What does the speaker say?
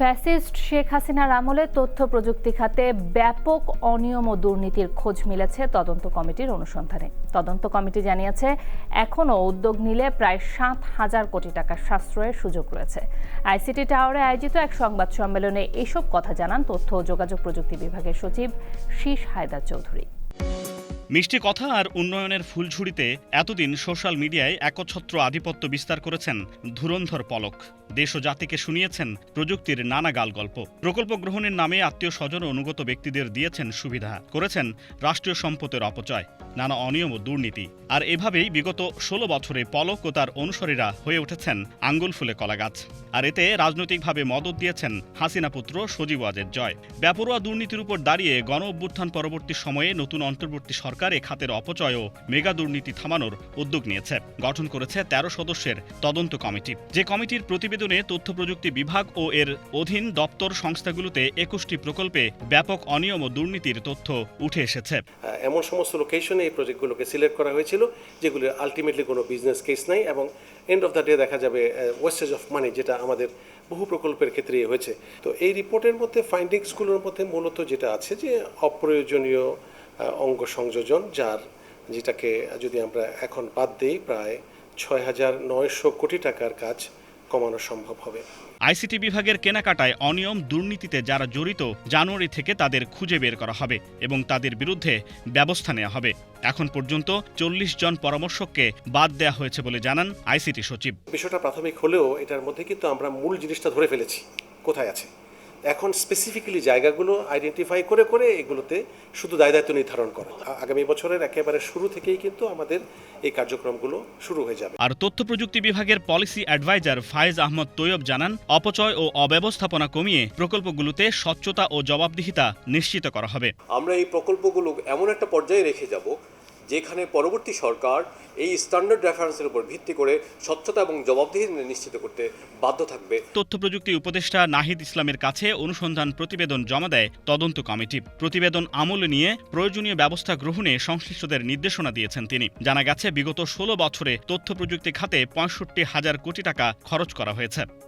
Fascist Sheikh হাসিনার আমলে তথ্য প্রযুক্তি খাতে ব্যাপক অনিয়ম ও দুর্নীতির খোঁজ মিলেছে তদন্ত কমিটির অনুসন্ধানে। তদন্ত কমিটি জানিয়েছে, এখনও উদ্যোগ নিলে প্রায় সাত হাজার কোটি টাকা সাশ্রয়ের সুযোগ রয়েছে। আইসিটি টাওয়ারে আয়োজিত এক সংবাদ সম্মেলনে এসব কথা জানান তথ্য ও যোগাযোগ প্রযুক্তি বিভাগের সচিব শীষ হায়দার চৌধুরী। মিষ্টি কথা আর উন্নয়নের ফুলঝুড়িতে এতদিন সোশ্যাল মিডিয়ায় একচ্ছত্র আধিপত্য বিস্তার করেছেন ধুরন্ধর পলক। দেশ ও জাতিকে শুনিয়েছেন প্রযুক্তির নানা গাল গল্প প্রকল্প গ্রহণের নামে আত্মীয় স্বজন অনুগত ব্যক্তিদের দিয়েছেন সুবিধা, করেছেন রাষ্ট্রীয় সম্পদের অপচয়, নানা অনিয়ম ও দুর্নীতি। আর এভাবেই বিগত ষোলো বছরে পলক ও তার অনুসারীরা হয়ে উঠেছেন আঙ্গুল ফুলে কলাগাছ আর এতে রাজনৈতিকভাবে মদত দিয়েছেন হাসিনা পুত্র সজীব ওয়াজের জয়। ব্যাপরোয়া দুর্নীতির উপর দাঁড়িয়ে গণ অভ্যুত্থান পরবর্তী সময়ে নতুন অন্তর্বর্তী সরকার এ খাতের অপচয় ও মেগা দুর্নীতি থামানোর উদ্যোগ নিয়েছে। গঠন করেছে তেরো সদস্যের তদন্ত কমিটি। যে কমিটির প্রতিবেদনে তথ্য প্রযুক্তি বিভাগ ও এর অধীন দপ্তর সংস্থাগুলোতে একুশটি প্রকল্পে ব্যাপক অনিয়ম ও দুর্নীতির তথ্য উঠে এসেছে। এমন সমস্ত লোকেশনে এই প্রজেক্টগুলোকে সিলেক্ট করা হয়েছিল যেগুলো আলটিমেটলি কোনো বিজনেস কেস নাই এবং এন্ড অফ দ্য ডে দেখা যাবে ওয়েস্টেজ অফ মানি যেটা আমাদের বহু প্রকল্পের ক্ষেত্রে হয়েছে। তো এই রিপোর্টের মধ্যে ফাইন্ডিংসগুলোর মধ্যে মূলত যেটা আছে যে অপ্রয়োজনীয় অঙ্গ সংযোজন যার যেটাকে যদি আমরা এখন বাদ দিই প্রায় ছয় হাজার নয়শো কোটি টাকার কাজ কমানো সম্ভব হবে। আইসিটি বিভাগের কেনাকাটায় অনিয়ম দুর্নীতিতে যারা জড়িত জানুয়ারি থেকে তাদের খুঁজে বের করা হবে এবং তাদের বিরুদ্ধে ব্যবস্থা নেওয়া হবে। এখন পর্যন্ত চল্লিশ জন পরামর্শককে বাদ দেওয়া হয়েছে বলে জানান আইসিটি সচিব। বিষয়টা প্রাথমিক হলেও এটার মধ্যে কিন্তু আমরা মূল জিনিসটা ধরে ফেলেছি। কোথায় আছে? এখন স্পেসিফিক্যালি জায়গাগুলো আইডেন্টিফাই করে করে এগুলোতে শুধু দায় দায়িত্ব নির্ধারণ করা। আগামী বছরের একেবারে শুরু থেকেই কিন্তু আমাদের এই কার্যক্রমগুলো শুরু হয়ে যাবে। আর তথ্য প্রযুক্তি বিভাগের পলিসি অ্যাডভাইজার ফায়েজ আহমদ তৈয়ব জানান অপচয় ও অব্যবস্থাপনা কমিয়ে প্রকল্পগুলোতে স্বচ্ছতা ও জবাবদিহিতা নিশ্চিত করা হবে। আমরা এই প্রকল্পগুলো এমন একটা পর্যায়ে রেখে যাব যেখানে পরবর্তী সরকার এই স্ট্যান্ডার্ড রেফারেন্সের উপর ভিত্তি করে স্বচ্ছতা এবং জবাবদিহি নিশ্চিত করতে বাধ্য থাকবে। তথ্য প্রযুক্তি উপদেষ্টা নাহিদ ইসলামের কাছে অনুসন্ধান প্রতিবেদন জমা দেয় তদন্ত কমিটি। প্রতিবেদন আমল নিয়ে প্রয়োজনীয় ব্যবস্থা গ্রহণে সংশ্লিষ্টদের নির্দেশনা দিয়েছেন তিনি। জানা গেছে, বিগত ষোলো বছরে তথ্য প্রযুক্তি খাতে পঁয়ষট্টি হাজার কোটি টাকা খরচ করা হয়েছে।